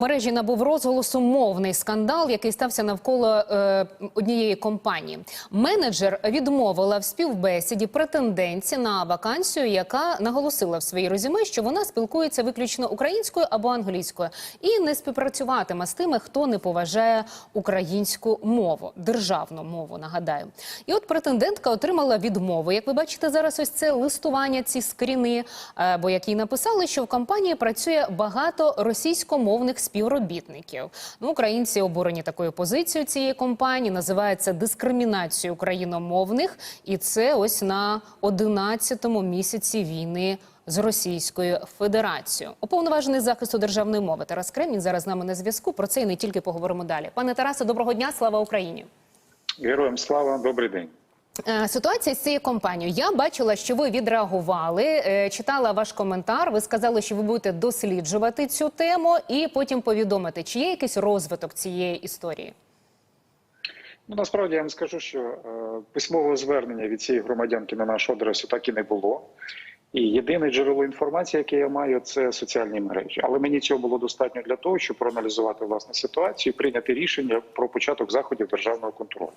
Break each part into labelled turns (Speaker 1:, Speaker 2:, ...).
Speaker 1: мережі набув розголосу мовний скандал, який стався навколо е, однієї компанії. Менеджер відмовила в співбесіді претендентці на вакансію, яка наголосила в своїй резюме, що вона спілкується виключно українською або англійською, і не співпрацюватиме з тими, хто не поважає українську мову, державну мову. Нагадаю, і от претендентка отримала відмову. Як ви бачите, зараз ось це листування, ці скріни, е, бо як їй написали, що в компанії працює багато російськомовних співробітників. Ну, українці обурені такою позицією цієї компанії. Називається дискримінацією україномовних, і це ось на 11-му місяці війни. З Російською Федерацією уповноважений захисту державної мови Тарас Кремінь зараз з нами на зв'язку. Про це і не тільки поговоримо далі. Пане Тарасе, доброго дня, слава Україні.
Speaker 2: Героям слава, добрий день.
Speaker 1: Е, Ситуація з цією компанією. Я бачила, що ви відреагували. е, Читала ваш коментар. Ви сказали, що ви будете досліджувати цю тему і потім повідомити, чи є якийсь розвиток цієї історії.
Speaker 2: Ну насправді я вам скажу, що е, письмового звернення від цієї громадянки на нашу адресу так і не було. І єдине джерело інформації, яке я маю, це соціальні мережі. Але мені цього було достатньо для того, щоб проаналізувати власне ситуацію, і прийняти рішення про початок заходів державного контролю.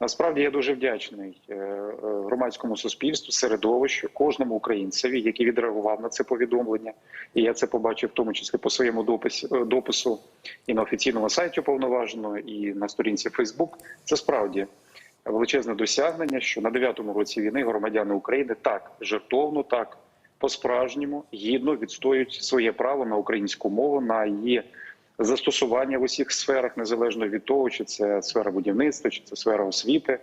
Speaker 2: Насправді я дуже вдячний е, е, громадському суспільству, середовищу, кожному українцеві, який відреагував на це повідомлення. І я це побачив в тому числі по своєму дописі, е, допису і на офіційному сайті уповноваженого, і на сторінці Фейсбук. Це справді величезне досягнення, що на 9-му році війни громадяни України так жертовно, так по-справжньому гідно відстоюють своє право на українську мову, на її застосування в усіх сферах, незалежно від того, чи це сфера будівництва, чи це сфера освіти,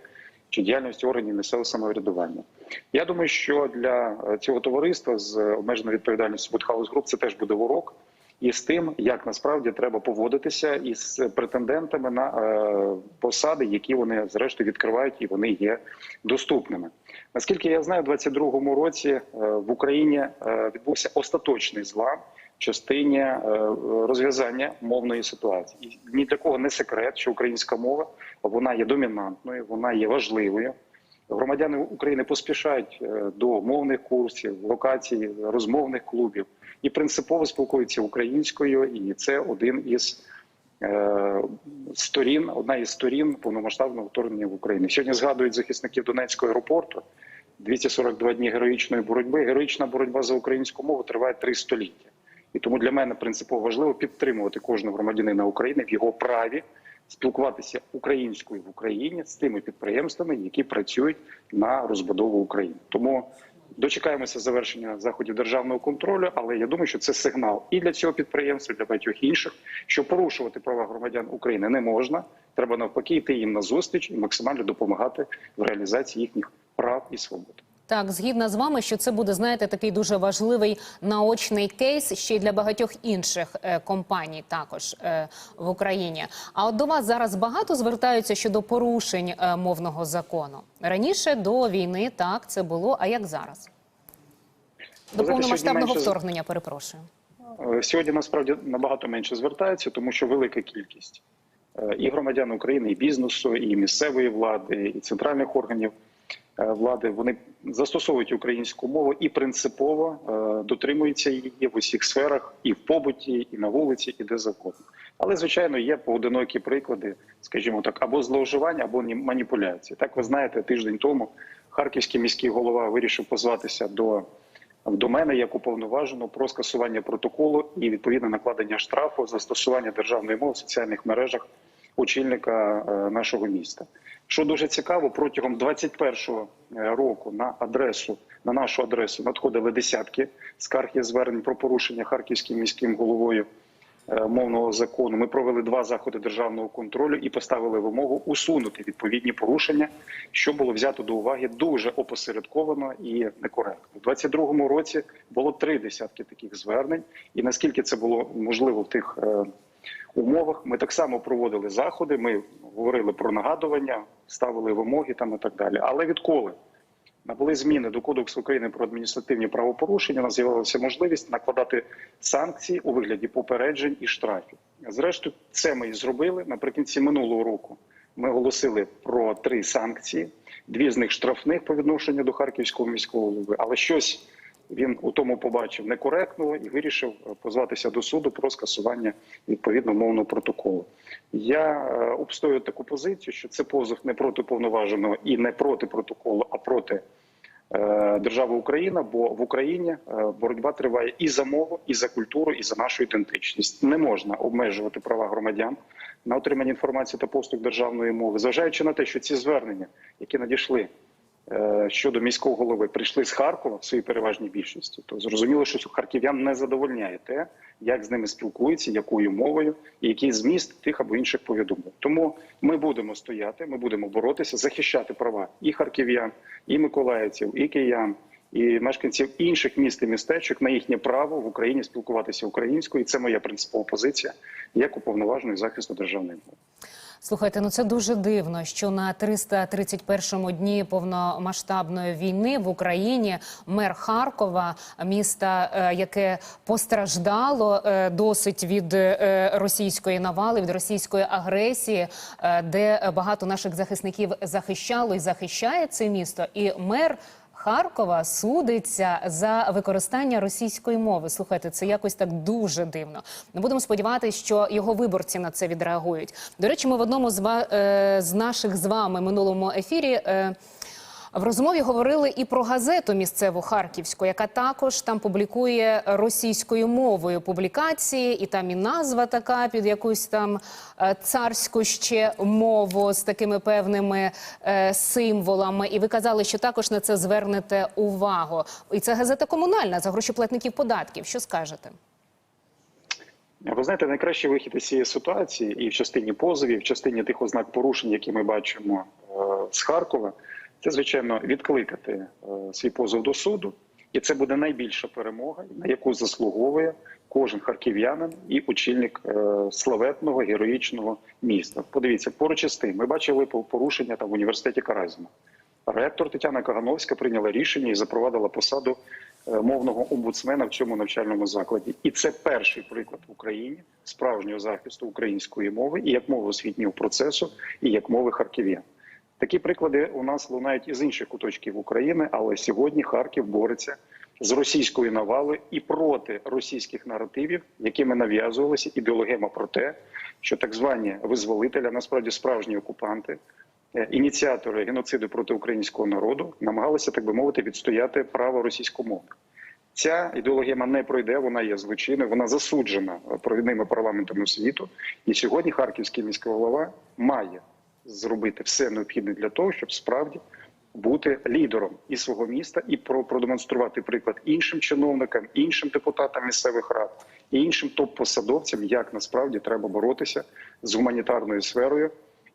Speaker 2: чи діяльності органів місцевого самоврядування. Я думаю, що для е, цього товариства з обмеженою відповідальністю Будхаус Груп це теж буде урок. І з тим, як насправді треба поводитися із претендентами на е, посади, які вони зрештою відкривають, і вони є доступними. Наскільки я знаю, у 22-му році е, в Україні е, відбувся остаточний злам частині е, розв'язання мовної ситуації. І ні для кого не секрет, що українська мова вона є домінантною, вона є важливою. Громадяни України поспішають е, до мовних курсів, локацій, розмовних клубів і принципово спілкуються українською, і це один із е, сторін, одна із сторін повномасштабного вторгнення в Україну. Сьогодні згадують захисників Донецького аеропорту. 242 дні героїчної боротьби. Героїчна боротьба за українську мову триває три століття. І тому для мене принципово важливо підтримувати кожного громадянина України в його праві спілкуватися українською в Україні з тими підприємствами, які працюють на розбудову України. Тому дочекаємося завершення заходів державного контролю. Але я думаю, що це сигнал і для цього підприємства, і для багатьох інших, що порушувати права громадян України не можна. Треба навпаки йти їм на зустріч і максимально допомагати в реалізації їхніх прав і свобод.
Speaker 1: Так, згідна з вами, що це буде, знаєте, такий дуже важливий наочний кейс ще й для багатьох інших е, компаній, також е, в Україні. А от до вас зараз багато звертаються щодо порушень е, мовного закону. Раніше до війни так це було. А як зараз? До повномасштабного
Speaker 2: менше-
Speaker 1: вторгнення, перепрошую.
Speaker 2: Е, Сьогодні насправді набагато менше звертаються, тому що велика кількість е, і громадян України, і бізнесу, і місцевої влади, і центральних органів влади вони застосовують українську мову і принципово е, дотримуються її в усіх сферах, і в побуті, і на вулиці, і де завгодно. Але звичайно є поодинокі приклади, скажімо так, або зловживання, або ні- маніпуляції. Так ви знаєте, тиждень тому харківський міський голова вирішив позватися до до мене як уповноважено про скасування протоколу і відповідне накладення штрафу застосування державної мови в соціальних мережах очільника е, нашого міста. Що дуже цікаво, протягом 21-го року на адресу на нашу адресу надходили десятки скарг і звернень про порушення харківським міським головою е, мовного закону. Ми провели два заходи державного контролю і поставили вимогу усунути відповідні порушення, що було взято до уваги дуже опосередковано і некоректно. У 22-му році було три десятки таких звернень, і наскільки це було можливо в тих е, умовах, ми так само проводили заходи. Ми говорили про нагадування, ставили вимоги там і так далі. Але відколи набули зміни до Кодексу України про адміністративні правопорушення, нас з'явилася можливість накладати санкції у вигляді попереджень і штрафів. Зрештою, це ми і зробили наприкінці минулого року. Ми оголосили про три санкції: дві з них штрафних по відношенню до харківського міського голови, але щось він у тому побачив некоректного і вирішив е, позватися до суду про скасування відповідно мовного протоколу. Я е, обстоюю таку позицію, що це позов не проти повноваженого і не проти протоколу, а проти е, держави Україна. Бо в Україні боротьба триває і за мову, і за культуру, і за нашу ідентичність. Не можна обмежувати права громадян на отримання інформації та послуг державної мови, зважаючи на те, що ці звернення, які надійшли щодо міського голови, прийшли з Харкова в своїй переважній більшості, то зрозуміло, що харків'ян не задовольняє те, як з ними спілкуються, якою мовою і який зміст тих або інших повідомлень. Тому ми будемо стояти, ми будемо боротися, захищати права і харків'ян, і миколаївців, і киян. І мешканців інших міст і містечок на їхнє право в Україні спілкуватися українською, і це моя принципова позиція як уповноваженої захисту державної мови.
Speaker 1: Слухайте, ну це дуже дивно, що на 331-му дні повномасштабної війни в Україні мер Харкова, міста, е, яке постраждало е, досить від е, російської навали, від російської агресії, де багато наших захисників захищало і захищає це місто, і мер. Харкова судиться за використання російської мови. Слухайте, це якось так дуже дивно. Ми будемо сподіватися, що його виборці на це відреагують. До речі, ми в одному з, е, з наших з вами минулому ефірі. е, в розмові говорили і про газету місцеву харківську, яка також там публікує російською мовою публікації, і там і назва така під якусь там е, царську ще мову з такими певними е, символами. І ви казали, що також на це звернете увагу. І це газета комунальна за гроші платників податків. Що скажете?
Speaker 2: Ви знаєте, найкращий вихід із цієї ситуації і в частині позовів, в частині тих ознак порушень, які ми бачимо е, з Харкова, це звичайно відкликати е, свій позов до суду, і це буде найбільша перемога, на яку заслуговує кожен харків'янин і очільник е, славетного героїчного міста. Подивіться, поруч із тим, ми бачили порушення там в університеті Каразіна. Ректор Тетяна Кагановська прийняла рішення і запровадила посаду е, мовного омбудсмена в цьому навчальному закладі. І це перший приклад в Україні справжнього захисту української мови і як мови освітнього процесу, і як мови харків'ян. Такі приклади у нас лунають із інших куточків України, але сьогодні Харків бореться з російською навалою і проти російських наративів, якими нав'язувалися ідеологема про те, що так звані визволителі, а насправді справжні окупанти, е, ініціатори геноциду проти українського народу, намагалися, так би мовити, відстояти право російськомовних. Ця ідеологема не пройде, вона є злочинною, вона засуджена провідними парламентами світу. І сьогодні харківський міський голова має зробити все необхідне для того, щоб справді бути лідером і свого міста, і про продемонструвати приклад іншим чиновникам, іншим депутатам місцевих рад і іншим топ-посадовцям, як насправді треба боротися з гуманітарною сферою.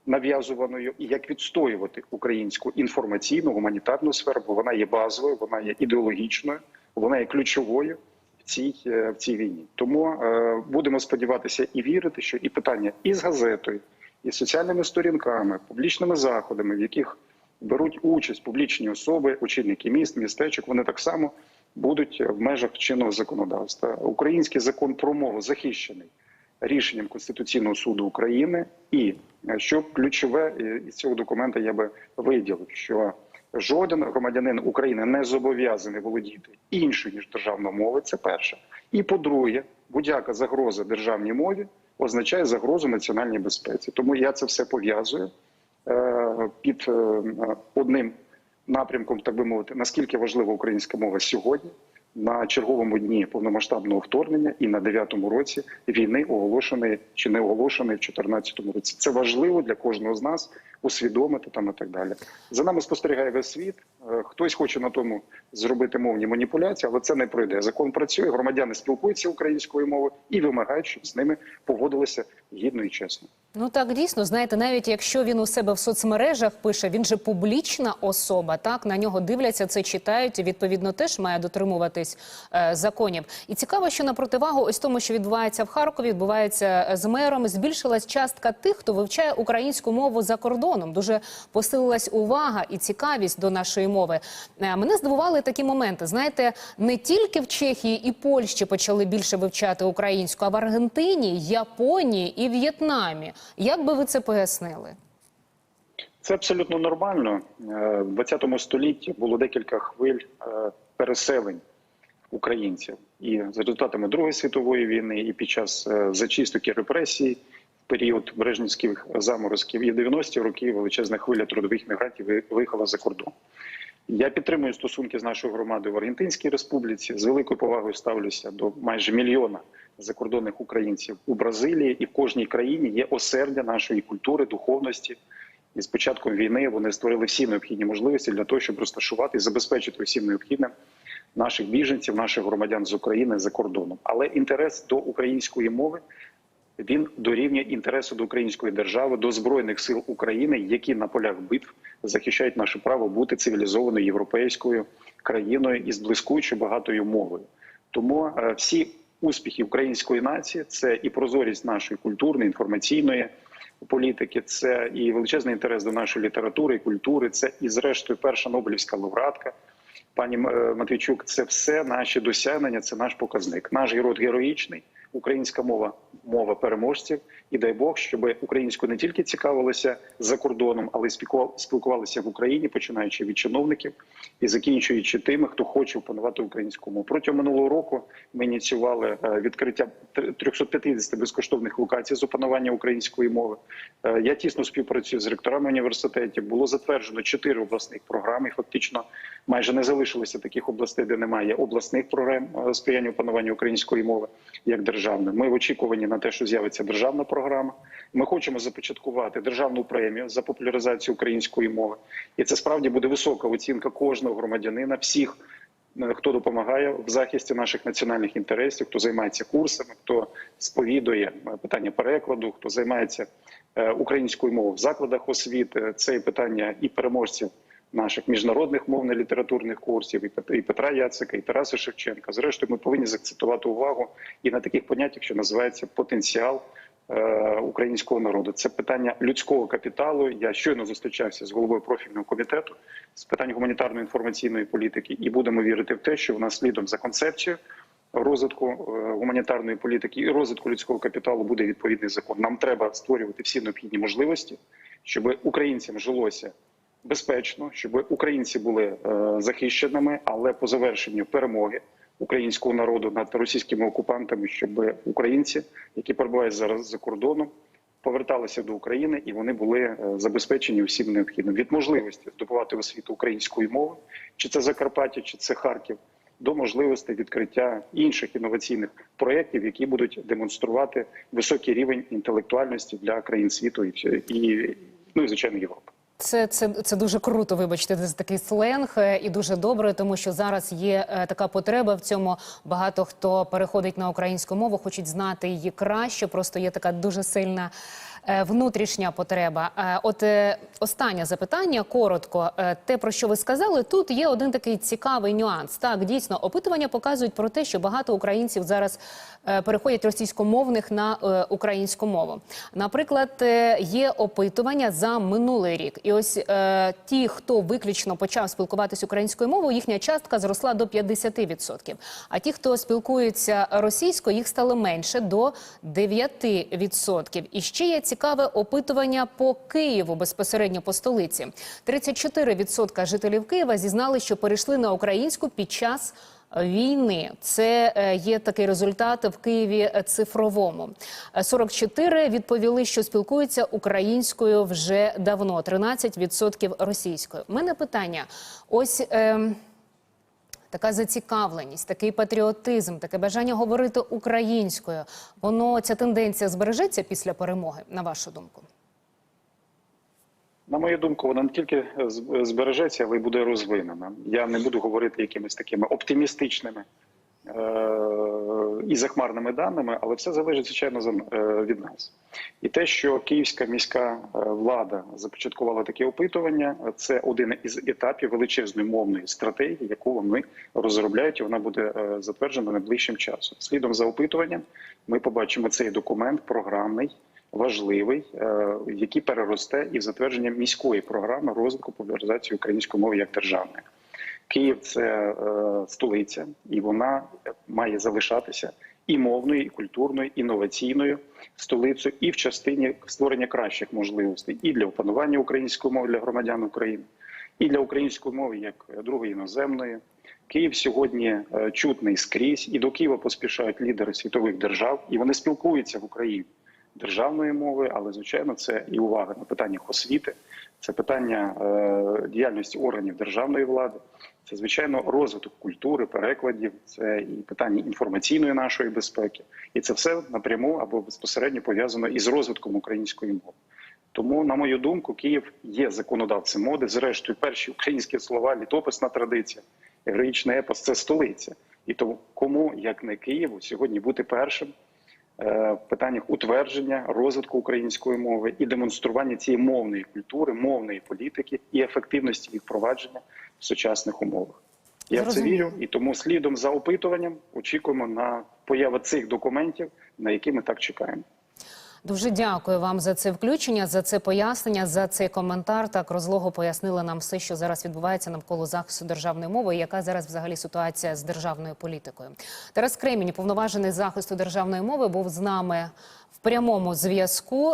Speaker 2: Нав'язуваною і як відстоювати українську інформаційну гуманітарну сферу, бо вона є базовою, вона є ідеологічною, вона є ключовою в цій е, в цій війні. Тому е, будемо сподіватися і вірити, що і питання і з газетою, і соціальними сторінками, публічними заходами, в яких беруть участь публічні особи, очільники міст, містечок, вони так само будуть в межах чинного законодавства. Український закон про мову захищений рішенням Конституційного суду України, і е, що ключове е, із цього документа я би виділив, що жоден громадянин України не зобов'язаний володіти іншою ніж державною мовою. Це перше. І по-друге, будь-яка загроза державній мові означає загрозу національній безпеці. Тому я це все пов'язую е, під е, одним напрямком, так би мовити, наскільки важлива українська мова сьогодні. На черговому дні повномасштабного вторгнення і на дев'ятому році війни оголошеної чи не оголошеної в 2014 році. Це важливо для кожного з нас усвідомити там і так далі. За нами спостерігає весь світ. Е, Хтось хоче на тому зробити мовні маніпуляції, але це не пройде. Закон працює, громадяни спілкуються українською мовою і вимагають, щоб з ними поводилися гідно і чесно.
Speaker 1: Ну так дійсно, знаєте, навіть якщо він у себе в соцмережах пише, він же публічна особа. Так на нього дивляться, це читають. і, Відповідно, теж має дотримуватись е, законів. І цікаво, що на противагу ось тому, що відбувається в Харкові, відбувається е, з мером. Збільшилась частка тих, хто вивчає українську мову за кордоном. Дуже посилилась увага і цікавість до нашої мови. Е, Мене здивували такі моменти. Знаєте, не тільки в Чехії і Польщі почали більше вивчати українську, а в Аргентині, Японії і В'єтнамі. Як би ви це пояснили?
Speaker 2: Це абсолютно нормально. Е, В 20 столітті було декілька хвиль е, переселень українців. І за результатами Другої світової війни, і під час зачисток і репресій, період брежнівських заморозків, і в 90-ті роки величезна хвиля трудових мігрантів виїхала за кордон. Я підтримую стосунки з нашою громадою в Аргентинській Республіці. З великою повагою ставлюся до майже мільйона закордонних українців у Бразилії, і в кожній країні є осердя нашої культури, духовності. І з початком війни вони створили всі необхідні можливості для того, щоб розташувати і забезпечити всім необхідним наших біженців, наших громадян з України за кордоном. Але інтерес до української мови він дорівнює інтересу до української держави, до збройних сил України, які на полях битв захищають наше право бути цивілізованою європейською країною із блискучою багатою мовою. Тому е, всі успіхи української нації це і прозорість нашої культурної інформаційної політики, це і величезний інтерес до нашої літератури і культури. Це і, зрештою, перша Нобелівська лауреатка. Пані е, Матвійчук, це все наші досягнення, це наш показник. Наш герой героїчний, українська мова мова переможців. І дай Бог, щоб українською не тільки цікавилися за кордоном, але й спілкува- спілкувалися в Україні, починаючи від чиновників і закінчуючи тими, хто хоче опанувати українську мову. Протягом минулого року ми ініціювали е, відкриття тр- 350 безкоштовних локацій з опанування української мови. Е, Я тісно співпрацюю з ректорами університетів. Було затверджено чотири обласних програми. Фактично, майже не залишилося таких областей, де немає обласних програм е, сприяння опануванню української мови як державної. Ми в очікуванні на те, що з'явиться державна програма. Ми хочемо започаткувати державну премію за популяризацію української мови, і це справді буде висока оцінка кожного громадянина, всіх. е, Хто допомагає в захисті наших національних інтересів, хто займається курсами, хто сповідує е, питання перекладу, хто займається е, українською мовою в закладах освіти, це питання і переможців наших міжнародних мовно-літературних курсів, і Петра Яцика, і Тараса Шевченка. Зрештою, ми повинні заакцентувати увагу і на таких поняттях, що називається потенціал е, українського народу. Це питання людського капіталу. Я щойно зустрічався з головою профільного комітету з питань гуманітарної інформаційної політики, і будемо вірити в те, що в нас слідом за концепцією розвитку е, гуманітарної політики і розвитку людського капіталу буде відповідний закон. Нам треба створювати всі необхідні можливості, щоб українцям жилося безпечно, щоб українці були е, захищеними, але по завершенню перемоги українського народу над російськими окупантами, щоб українці, які перебувають зараз за кордоном, поверталися до України і вони були е, забезпечені всім необхідним від можливості здобувати освіту української мови, чи це Закарпаття, чи це Харків. До можливості відкриття інших інноваційних проєктів, які будуть демонструвати високий рівень інтелектуальності для країн світу і, ну і звичайно Європи.
Speaker 1: Це, це, це дуже круто, вибачте, за такий сленг е, і дуже добре, тому що зараз є е, така потреба в цьому. Багато хто переходить на українську мову, хочуть знати її краще. Просто є така дуже сильна внутрішня потреба. Е, От е, останнє запитання, коротко, Е, те про що ви сказали, тут є один такий цікавий нюанс. Так, дійсно, опитування показують про те, що багато українців зараз е, переходять російськомовних на е, українську мову. Наприклад, е, є опитування за минулий рік, і ось е, ті, хто виключно почав спілкуватися українською мовою, їхня частка зросла до 50%. А ті, хто спілкується російською, їх стало менше до 9%. І ще є цікаве опитування по Києву безпосередньо по столиці. 34% жителів Києва зізнали, що перейшли на українську під час війни. Це е, є такий результат в Києві е, цифровому. Е, 44 відповіли, що спілкуються українською вже давно, 13% російською. У мене питання: ось. ем, Така зацікавленість, такий патріотизм, таке бажання говорити українською. Воно ця тенденція збережеться після перемоги, на вашу думку?
Speaker 2: На мою думку, вона не тільки збережеться, але й буде розвинена. Я не буду говорити якимись такими оптимістичними е- і захмарними даними, але все залежить звичайно е, від нас. І те, що київська міська е, влада започаткувала таке опитування, це один із етапів величезної мовної стратегії, яку вони розробляють, і вона буде е, затверджена найближчим часом. Слідом за опитуванням ми побачимо цей документ програмний важливий, який переросте і в затвердження міської програми розвитку популяризації української мови як державної. Київ це е, столиця, і вона має залишатися і мовною, і культурною, інноваційною столицею, і в частині створення кращих можливостей і для опанування української мови для громадян України, і для української мови як другої іноземної, Київ сьогодні е, чутний скрізь, і до Києва поспішають лідери світових держав, і вони спілкуються в Україні державною мовою, але звичайно, це і увага на питаннях освіти, це питання е, діяльності органів державної влади, це звичайно розвиток культури, перекладів, це і питання інформаційної нашої безпеки, і це все напряму або безпосередньо пов'язано із розвитком української мови. Тому, на мою думку, Київ є законодавцем моди. Зрештою, перші українські слова, літописна традиція, героїчний епос це столиця. І тому кому, як не Києву, сьогодні бути першим в питаннях утвердження розвитку української мови і демонстрування цієї мовної культури, мовної політики і ефективності їх впровадження в сучасних умовах. Я в це вірю, і тому слідом за опитуванням очікуємо на появу цих документів, на які ми так чекаємо.
Speaker 1: Дуже дякую вам за це включення, за це пояснення, за цей коментар. Так розлого пояснили нам все, що зараз відбувається навколо захисту державної мови, і яка зараз взагалі ситуація з державною політикою. Тарас Кремінь, повноважений захисту державної мови, був з нами в прямому зв'язку.